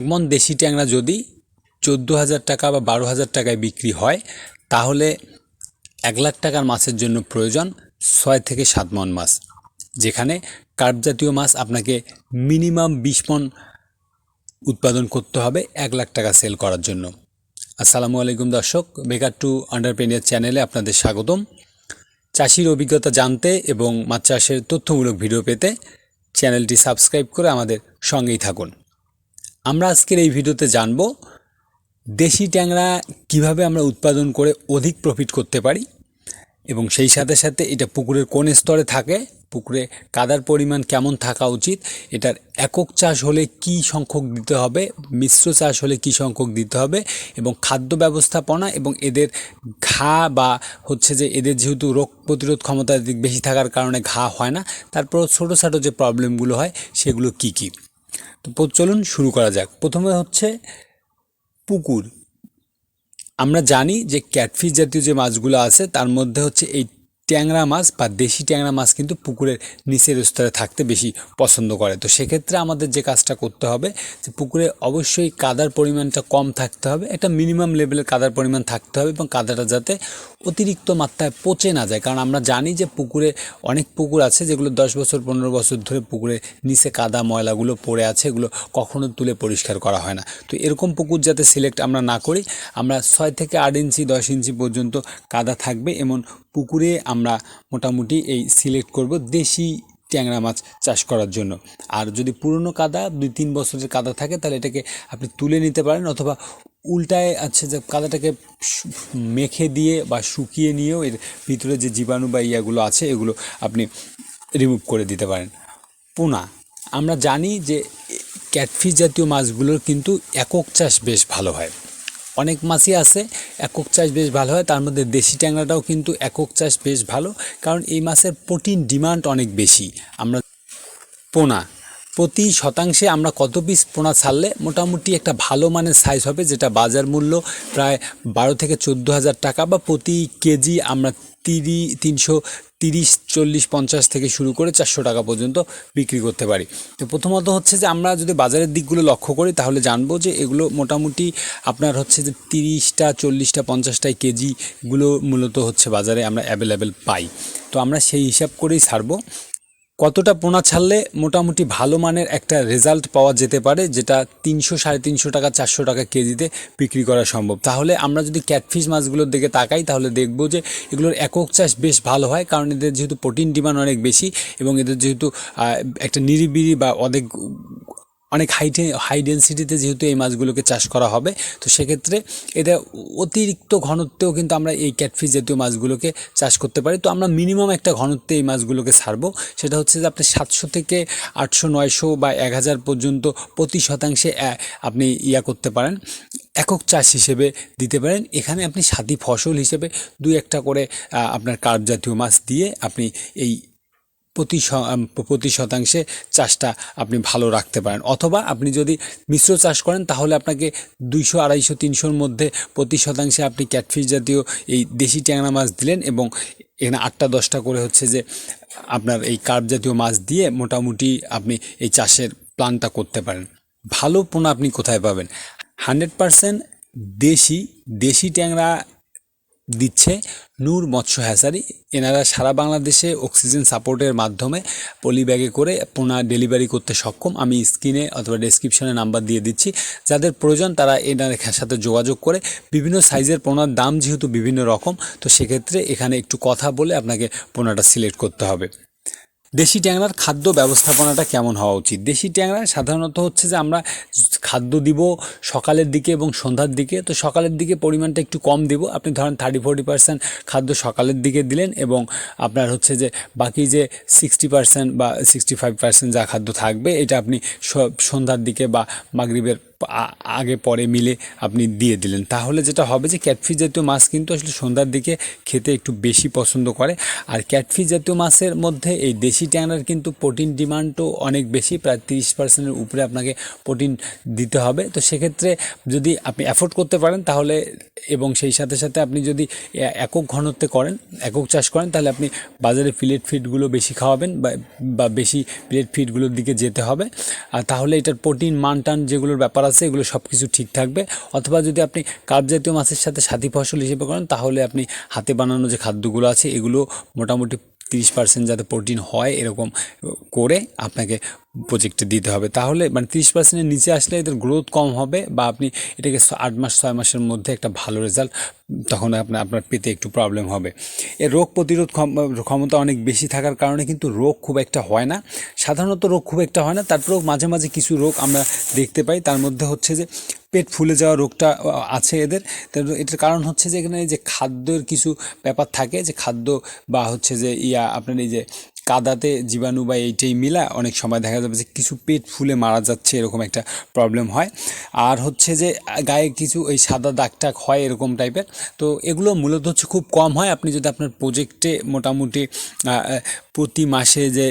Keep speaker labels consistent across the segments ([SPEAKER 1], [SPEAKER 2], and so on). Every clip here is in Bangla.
[SPEAKER 1] মন দেশি ট্যাংরা যদি চোদ্দ হাজার টাকা বা বারো হাজার টাকায় বিক্রি হয়, তাহলে এক লাখ টাকার মাছের জন্য প্রয়োজন ছয় থেকে সাত মন মাছ, যেখানে কার্প জাতীয় মাছ আপনাকে মিনিমাম বিশ মন উৎপাদন করতে হবে এক লাখ টাকা সেল করার জন্য। আসসালামু আলাইকুম দর্শক, বেকার টু আন্ডারপ্রেনিয়ার চ্যানেলে আপনাদের স্বাগতম। চাষির অভিজ্ঞতা জানতে এবং মাছ চাষের তথ্যমূলক ভিডিও পেতে চ্যানেলটি সাবস্ক্রাইব করে আমাদের সঙ্গেই থাকুন। আমরা আজকের এই ভিডিওতে জানব দেশি ট্যাংরা কীভাবে আমরা উৎপাদন করে অধিক প্রফিট করতে পারি এবং সেই সাথে সাথে এটা পুকুরের কোন স্তরে থাকে, পুকুরে কাদার পরিমাণ কেমন থাকা উচিত, এটার একক চাষ হলে কি সংখ্যক দিতে হবে, মিশ্র চাষ হলে কি সংখ্যক দিতে হবে এবং খাদ্য ব্যবস্থাপনা এবং এদের ঘা বা হচ্ছে যে এদের যেহেতু রোগ প্রতিরোধ ক্ষমতা বেশি থাকার কারণে ঘা হয় না তারপর ছোটো ছোটো যে প্রবলেমগুলো হয় সেগুলো কি কি? তো প্রচলন চলুন শুরু করা যাক। প্রথমে হচ্ছে পুকুর। আমরা জানি যে ক্যাটফিশ জাতীয় যে মাছগুলো আছে, তার মধ্যে হচ্ছে এই ট্যাংরা মাছ বা দেশি ট্যাংরা মাছ কিন্তু পুকুরের নিচের স্তরে থাকতে বেশি পছন্দ করে। তো সেক্ষেত্রে আমাদের যে কাজটা করতে হবে, যে পুকুরে অবশ্যই কাদার পরিমাণটা কম থাকতে হবে, একটা মিনিমাম লেভেলের কাদার পরিমাণ থাকতে হবে এবং কাদাটা যাতে অতিরিক্ত মাত্রায় পচে না যায়। কারণ আমরা জানি যে পুকুরে অনেক পুকুর আছে যেগুলো দশ বছর, পনেরো বছর ধরে পুকুরে নিচে কাদা ময়লাগুলো পড়ে আছে, এগুলো কখনো তুলে পরিষ্কার করা হয় না। তো এরকম পুকুর যাতে সিলেক্ট আমরা না করি, আমরা ছয় থেকে আট ইঞ্চি, দশ ইঞ্চি পর্যন্ত কাদা থাকবে। এমন পুকুরে আমরা মোটামুটি এই সিলেক্ট করব দেশি ট্যাংরা মাছ চাষ করার জন্য। আর যদি পুরনো কাদা, দুই তিন বছরের কাদা থাকে, তাহলে এটাকে আপনি তুলে নিতে পারেন অথবা উল্টায় আছে যে কাদাটাকে মেখে দিয়ে বা শুকিয়ে নিয়েও এর ভিতরে যে জীবাণু বা ইয়াগুলো আছে, এগুলো আপনি রিমুভ করে দিতে পারেন। পোনা, আমরা জানি যে ক্যাটফিশ জাতীয় মাছগুলোর কিন্তু একক চাষ বেশ ভালো হয়। অনেক মাছই আছে, একক চাষ বেশ ভালো হয়, তার মধ্যে দেশি ট্যাংরাটাও কিন্তু একক চাষ বেশ ভালো, কারণ এই মাছের প্রোটিন ডিমান্ড অনেক বেশি। আমরা পোনা, প্রতি শতাংশে আমরা কত পিস পোনা ছাড়লে মোটামুটি একটা ভালো মানের সাইজ হবে, যেটা বাজার মূল্য প্রায় বারো থেকে চোদ্দ হাজার টাকা বা প্রতি কেজি আমরা তিরি, তিনশো তিরিশ, চল্লিশ, পঞ্চাশ থেকে শুরু করে চারশো টাকা পর্যন্ত বিক্রি করতে পারি। তো প্রথমত হচ্ছে যে আমরা যদি বাজারের দিকগুলো লক্ষ্য করি, তাহলে জানব যে এগুলো মোটামুটি আপনার হচ্ছে যে তিরিশটা, চল্লিশটা পঞ্চাশটাই কেজিগুলো মূলত হচ্ছে বাজারে আমরা অ্যাভেলেবেল পাই। তো আমরা সেই হিসাব করেই ছাড়বো। কতটা পোনা ছাড়লে মোটামুটি ভালো মানের একটা রেজাল্ট পাওয়া যেতে পারে, যেটা তিনশো, সাড়ে তিনশো টাকা, চারশো টাকা কেজিতে বিক্রি করা সম্ভব? তাহলে আমরা যদি ক্যাটফিশ মাছগুলোর দিকে তাকাই, তাহলে দেখব যে এগুলোর একক চাষ বেশ ভালো হয়, কারণ এদের যেহেতু প্রোটিন ডিমান্ড অনেক বেশি এবং এদের যেহেতু একটা নিরিবিড়ি বা অনেক অনেক হাইটে হাই ডেন্সিটিতে যেহেতু এই মাছগুলোকে চাষ করা হবে, তো সেক্ষেত্রে এটা অতিরিক্ত ঘনত্বেও কিন্তু আমরা এই ক্যাটফিশ জাতীয় মাছগুলোকে চাষ করতে পারি। তো আমরা মিনিমাম একটা ঘনত্বে এই মাছগুলোকে ছাড়বো। সেটা হচ্ছে যে আপনি সাতশো থেকে আটশো, নয়শো বা এক হাজার পর্যন্ত প্রতি শতাংশে আপনি ইয়া করতে পারেন। একক চাষ হিসেবে দিতে পারেন। এখানে আপনি সাথী ফসল হিসেবে দুই একটা করে আপনার কার্প জাতীয় মাছ দিয়ে আপনি এই প্রতি প্রতি শতাংশে চাষটা আপনি ভালো রাখতে পারেন। অথবা আপনি যদি মিশ্র চাষ করেন, তাহলে আপনাকে দুইশো, আড়াইশো, তিনশোর মধ্যে প্রতি শতাংশে আপনি ক্যাটফিস জাতীয় এই দেশি ট্যাংরা মাছ দিলেন এবং এখানে আটটা, দশটা করে হচ্ছে যে আপনার এই কার্প জাতীয় মাছ দিয়ে মোটামুটি আপনি এই চাষের প্ল্যানটা করতে পারেন। ভালো পোনা আপনি কোথায় পাবেন? হান্ড্রেড পারসেন্ট দেশি দেশি ট্যাংরা দিচ্ছে নূর মৎস্য হ্যাচারি। এনারা সারা বাংলাদেশে অক্সিজেন সাপোর্টের মাধ্যমে পলি ব্যাগে করে পোনা ডেলিভারি করতে সক্ষম। আমি স্ক্রিনে অথবা ডেসক্রিপশনে নাম্বার দিয়ে দিচ্ছি। যাদের প্রয়োজন তারা এনার সাথে যোগাযোগ করে। বিভিন্ন সাইজের পোনার দাম যেহেতু বিভিন্ন রকম, তো সেক্ষেত্রে এখানে একটু কথা বলে আপনাকে পোনাটা সিলেক্ট করতে হবে। দেশি ট্যাংরার খাদ্য ব্যবস্থাপনাটা কেমন হওয়া উচিত? দেশি ট্যাংরা সাধারণত হচ্ছে যে আমরা খাদ্য দিব সকালের দিকে এবং সন্ধ্যার দিকে। তো সকালের দিকে পরিমাণটা একটু কম দিব। আপনি ধরেন থার্টি ফোর্টি পার্সেন্ট খাদ্য সকালের দিকে দিলেন এবং আপনার হচ্ছে যে বাকি যে সিক্সটি পার্সেন্ট বা সিক্সটি ফাইভ পার্সেন্ট যা খাদ্য থাকবে, এটা আপনি সন্ধ্যার দিকে বা মাগরিবের আগে পরে মিলে আপনি দিয়ে দিলেন। তাহলে যেটা হবে যে ক্যাটফিস জাতীয় মাছ কিন্তু আসলে সন্ধ্যার দিকে খেতে একটু বেশি পছন্দ করে। আর ক্যাটফিস জাতীয় মাছের মধ্যে এই দেশি ট্যাংরার কিন্তু প্রোটিন ডিমান্ডও অনেক বেশি, প্রায় তিরিশ পার্সেন্টের উপরে আপনাকে প্রোটিন দিতে হবে। তো সেক্ষেত্রে যদি আপনি অ্যাফোর্ড করতে পারেন তাহলে এবং সেই সাথে সাথে আপনি যদি একক ঘনত্বে করেন, একক চাষ করেন, তাহলে আপনি বাজারে প্লেট ফিডগুলো বেশি খাওয়াবেন বা বেশি প্লেট ফিডগুলোর দিকে যেতে হবে। আর তাহলে এটার প্রোটিন, মান, টান যেগুলোর ব্যাপার আছে, এগুলো সব কিছু ঠিক থাকবে। অথবা যদি আপনি কার্প জাতীয় মাছের সাথে সাথী ফসল হিসেবে করেন, তাহলে আপনি হাতে বানানো যে খাদ্যগুলো আছে, এগুলো মোটামুটি তিরিশ পার্সেন্ট যাতে প্রোটিন হয় এরকম করে আপনাকে প্রজেক্টে দিতে হবে। তাহলে মানে তিরিশ পার্সেন্টের নিচে আসলে এদের গ্রোথ কম হবে বা আপনি এটাকে আট মাস, ছয় মাসের মধ্যে একটা ভালো রেজাল্ট তখন আপনার আপনার পেতে একটু প্রবলেম হবে। এর রোগ প্রতিরোধ ক্ষম- ক্ষমতা অনেক বেশি থাকার কারণে কিন্তু রোগ খুব একটা হয় না। সাধারণত রোগ খুব একটা হয় না। তারপরেও মাঝে মাঝে কিছু রোগ আমরা দেখতে পাই। তার মধ্যে হচ্ছে যে পেট ফুলে যাওয়া রোগটা আছে এদের। এটার কারণ হচ্ছে যে এখানে যে খাদ্যের কিছু ব্যাপার থাকে, যে খাদ্য বা হচ্ছে যে ইয়া, আপনার এই যে কাদাতে জীবাণু বা এইটাই মিলা অনেক সময় দেখা যাবে যে কিছু পেট ফুলে মারা যাচ্ছে, এরকম একটা প্রবলেম হয়। আর হচ্ছে যে, গায়ে কিছু ওই সাদা দাগ টাগ হয়, এরকম টাইপের তো এগুলো মূলত হচ্ছে খুব কম হয়। আপনি যদি আপনার প্রজেক্টে মোটামুটি প্রতি মাসে যে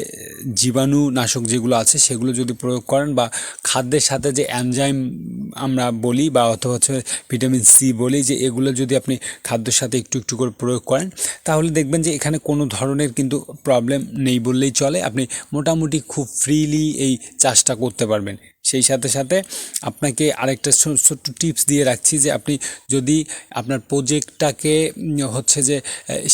[SPEAKER 1] জীবাণু নাশক যেগুলো আছে, সেগুলো যদি প্রয়োগ করেন বা খাদ্যের সাথে যে অ্যানজাইম আমরা বলি বা অথবা হচ্ছে ভিটামিন সি বলি, যে এগুলো যদি আপনি খাদ্যের সাথে একটু একটু করে প্রয়োগ করেন, তাহলে দেখবেন যে এখানে কোনো ধরনের কিন্তু প্রবলেম নেই। বললেই চলে। আপনি মোটামুটি খুব ফ্রিলি এই চাষটা করতে পারবেন। সেই সাথে সাথে আপনাকে আরেকটা ছোট্ট টিপস দিয়ে রাখছি যে আপনি যদি আপনার প্রজেক্টটাকে হচ্ছে যে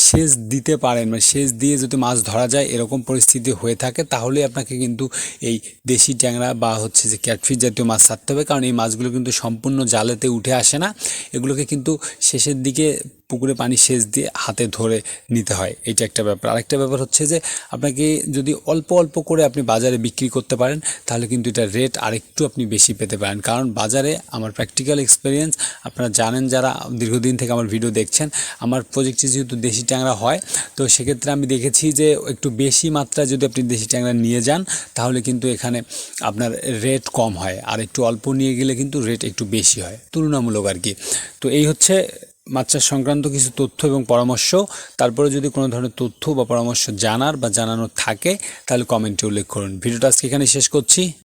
[SPEAKER 1] সেচ দিতে পারেন মানে সেচ দিয়ে যদি মাছ ধরা যায় এরকম পরিস্থিতি হয়ে থাকে, তাহলে আপনাকে কিন্তু এই দেশি ট্যাংরা বা হচ্ছে যে ক্যাটফিশ জাতীয় মাছ ছাড়তে হবে। কারণ এই মাছগুলো কিন্তু সম্পূর্ণ জালেতে উঠে আসে না। এগুলোকে কিন্তু শেষের দিকে পুকুরে পানি সেচ দিয়ে হাতে ধরে নিতে হয়। এটা একটা ব্যাপার। আরেকটা ব্যাপার হচ্ছে যে, আপনাকে যদি অল্প অল্প করে আপনি বাজারে বিক্রি করতে পারেন, তাহলে কিন্তু এটা রেট আরেকটু আপনি বেশি পেতে পারেন। কারণ বাজারে আমার প্র্যাকটিক্যাল এক্সপিরিয়েন্স আপনারা জানেন যারা দীর্ঘদিন থেকে আমার ভিডিও দেখছেন, আমার প্রজেক্টে যেহেতু দেশি ট্যাংরা হয়, তো সেক্ষেত্রে আমি দেখেছি যে, একটু বেশি মাত্রায় যদি আপনি দেশি ট্যাংরা নিয়ে যান, তাহলে কিন্তু এখানে আপনার রেট কম হয়। আর একটু অল্প নিয়ে গেলে কিন্তু রেট একটু বেশি হয়। তুলনামূলক আর কি তো এই হচ্ছে মাছ সংক্রান্ত কিছু তথ্য এবং পরামর্শ, তারপরে যদি কোনো ধরনের তথ্য বা পরামর্শ জানার বা জানানোর থাকে, তাহলে কমেন্টে উল্লেখ করুন। ভিডিওটা আজকে এখানে শেষ করছি।